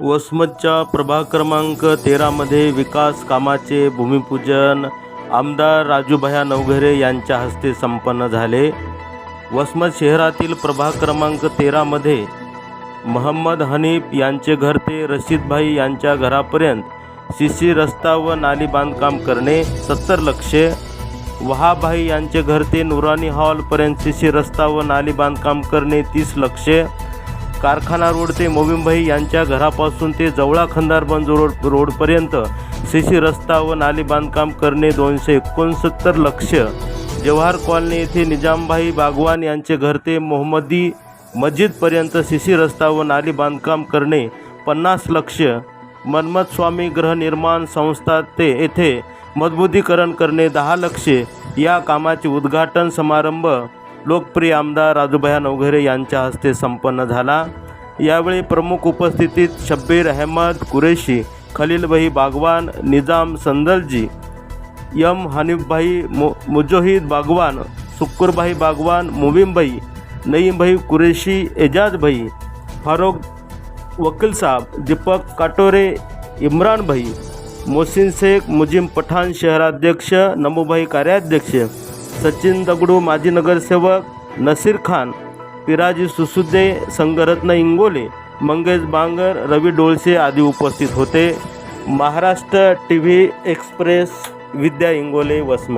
वसमतच्या प्रभाग क्रमांक तेरामध्ये विकास कामाचे भूमिपूजन आमदार राजूभया नवघरे यांच्या हस्ते संपन्न झाले. वसमत शहरातील प्रभाग क्रमांक तेरामध्ये महम्मद हनीफ यांचे घर ते रशीदभाई यांच्या घरापर्यंत सीसी रस्ता व नाली बांधकाम करणे सत्तर लक्षे. वहाभाई यांचे घर ते नुरानी हॉलपर्यंत सीसी रस्ता व नाली बांधकाम करणे तीस लक्षे. कारखाना रोड ते मोविंभाई यांच्या घरापासून ते जवळा खंदारबंज रोड रोडपर्यंत सीसी रस्ता व नाली बांधकाम करणे दोनशे एकोणसत्तर लक्ष. जवाहर कॉलनी येथे निजामभाई बागवान यांचे घर ते मोहम्मदी मस्जिदपर्यंत सीसी रस्ता व नाली बांधकाम करणे पन्नास लक्ष. मन्मथ स्वामी गृहनिर्माण संस्था ते येथे मजबूतीकरण करणे दहा लक्षे. या कामाचे उद्घाटन समारंभ लोकप्रिय आमदार राजूभाया नवघरे यांच्या हस्ते संपन्न झाला. यावेळी प्रमुख उपस्थितीत शब्बीर अहमद कुरेशी खलीलभाई बागवान निजाम संदलजी यम हनीफभाई मु मुजोहिद बागवान सुक्कुरभाई बागवान मुबीमभाई नईमभाई कुरेशी एजाजभाई फारोक वकील साहब दीपक काटोरे इम्रानभाई मोसिन मोहसिन शेख मुजीम पठाण शहराध्यक्ष नमूभाई कार्याध्यक्ष सचिन दगडू माजी नगरसेवक नसीर खान पिराजी सुसुदे संगरत्न इंगोले मंगेश बांगर रवी डोळसे आदी उपस्थित होते. Maharashtra T V express Vidya Ingole Vasmat.